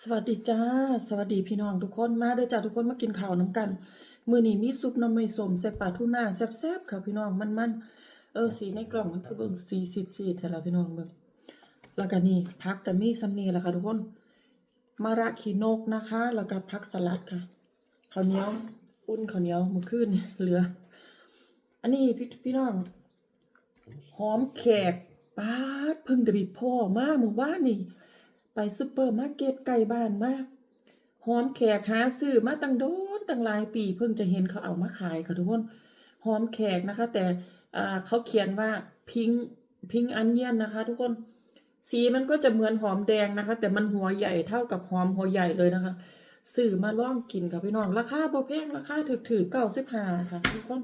สวัสดีจ้า สวัสดีพี่น้องทุกคนมาเด้อจ้าทุกคนมากินข้าวน้ำกัน มือนี้มีซุปน้ำไม่สมใส่ปลาทูน่าแซ่บๆค่ะพี่น้องมันๆเออสีในกล่องมันคือเบิ่งสีซีดๆแท้ล่ะพี่น้องเบิ่งแล้วก็นี่ผักก็มีซำนี้แหละค่ะทุกคนมะระขีนกนะคะ แล้วก็ผักสลัดค่ะข้าวเหนียวอุ่นข้าวเหนียวมือคืนนี่เหลือ อันนี้พี่พี่น้องหอมแขกป๊าดพิ่งได้ไปพ่อมาหมู่บ้านนี่ ไปซุปเปอร์มาร์เก็ตใกล้บ้านมาหอมแขกหาซื้อมาตั้งโดนตั้งหลายปีเพิ่งจะเห็นเขาเอามาขายค่ะทุกคนหอมแขกนะคะ แต่เขาเขียนว่าพิงพิงอันเนียนนะคะ ทุกคนสีมันก็จะเหมือนหอมแดงนะคะ แต่มันหัวใหญ่เท่ากับหอมหัวใหญ่เลยนะคะซื้อมาล่องกินค่ะพี่น้องราคาบ่แพงราคาถือๆเก้าสิบห้าค่ะทุกคน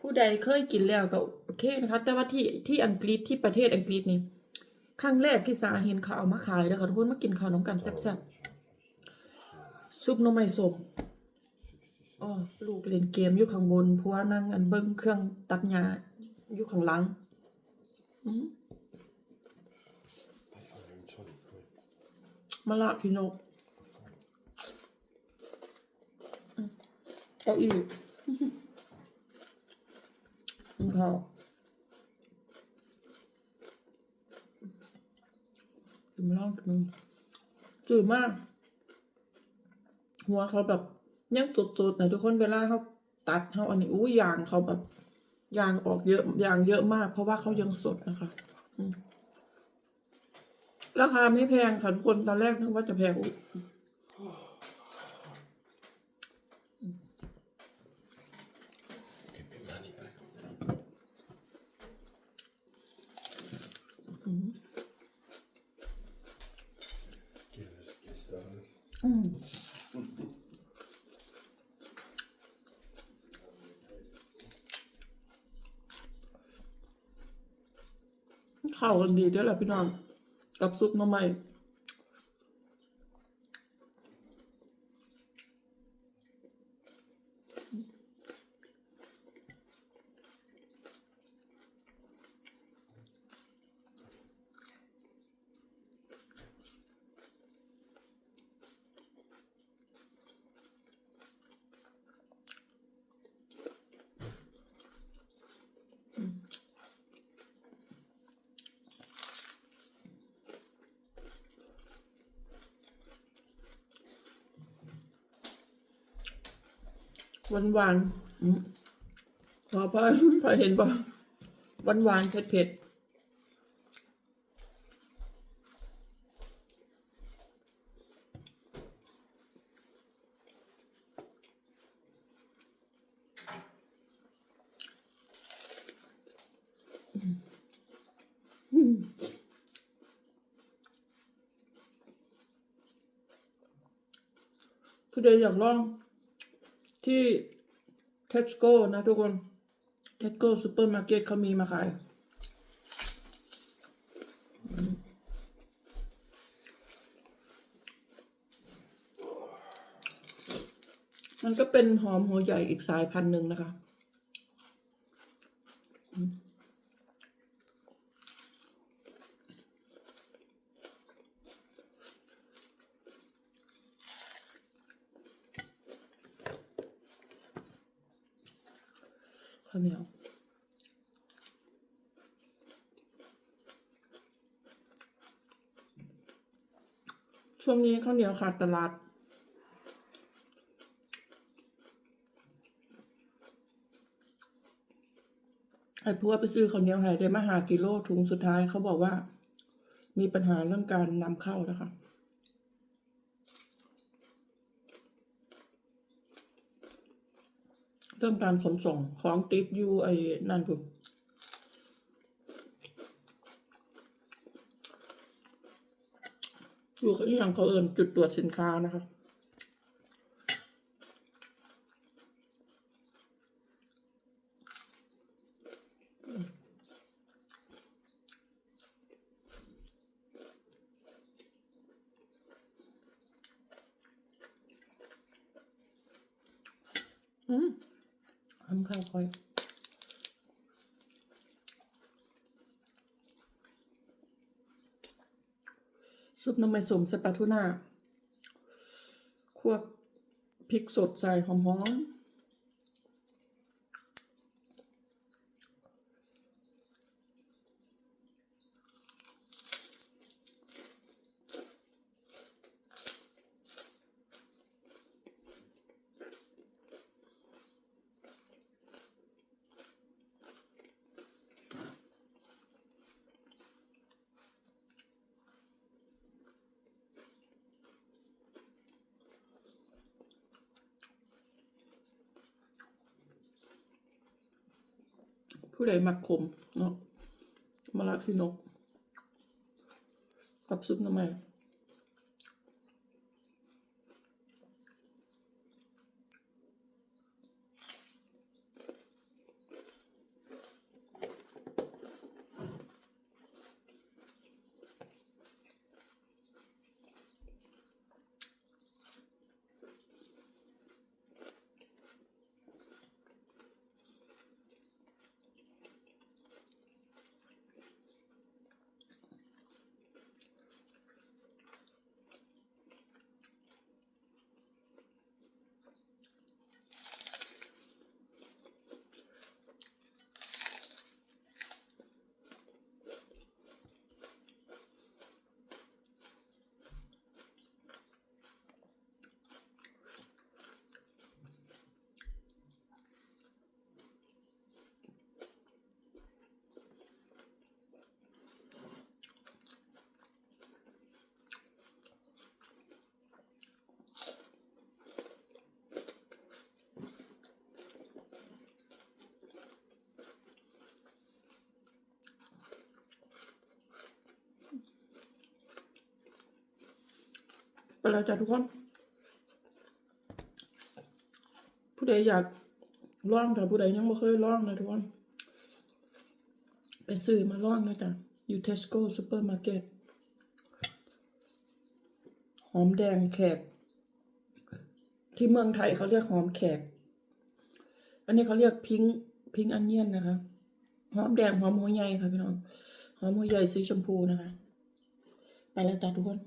ผู้ใดเคยกินแล้วก็โอเคนะคะ แต่ว่าที่ที่อังกฤษที่ประเทศอังกฤษนี่ ครั้งแรกที่สาเห็นเขาเอามาขายแล้วค่ะทุกคนมากินข้าวน้ำกันแซ่บๆซุปน่อไม้ส้มอ๋อลูกเล่นเกมอยู่ข้างบนผัวนั่งอันเบิ้งเครื่องตัดหญ้าอยู่ข้างหลังมาละพี่นกเอาอีกกินข้าว กินมาลองนึงจืดมาก หัวเขาแบบยังสดๆนะทุกคนเวลาเขาตัดเขาอันนี้อู้ยางเขาแบบยางออกเยอะยางเยอะมาก เพราะว่าเขายังสดนะคะราคาไม่แพงค่ะทุกคนตอนแรกนึกว่าจะแพงอุ๊ย Get my money back. อืม Get us get started. อืม เข้ากันดีด้วยแหละพี่น้อง กับซุปหน่อไม้ หวานหวานพอพอพอเห็นป่ะหวานหวานเผ็ดเผ็ดผู้ใดอยากลอง ที่ Tesco นะทุกคน Tesco Supermarket เขามีมาขาย มันก็เป็นหอมหัวใหญ่อีกสายพันธุ์หนึ่งนะคะาวเหนียวช่วงนี้ข้าวเหนียวขาดตลาด ไอ้พวกไปซื้อข้าวเหนียวให้ได้มาหากิโลถุงสุดท้ายเขาบอกว่า มีปัญหาเรื่องการนำเข้านะคะ เรื่องการขนส่งของติดอยู่ไอ้นั่นคุณอยู่กับอหย่างเขาเอินจุดตรวจสินค้านะคะ ข้างค่อยซุปน้ำมันสมสปาทูน่าควบพริกสดใส่หอมๆ ผู้ใดมักขมเนาะมะระที่นก กับซุปน้ำมัน แล้วจ้ะทุกคน ผู้ใดอยากลองแต่ผู้ใดยังไม่เคยลองนะทุกคน ไปซื้อมาลองนะจ๊ะอยู่เทสโก้ซูเปอร์มาร์เก็ตหอมแดงแขก ที่เมืองไทยเขาเรียกหอมแขก อันนี้เขาเรียกพิงพิงอันเนียนนะคะ หอมแดงหอมหัวใหญ่ค่ะพี่น้อง หอมหัวใหญ่สีชมพูนะคะ ไปแล้วจ้ะทุกคน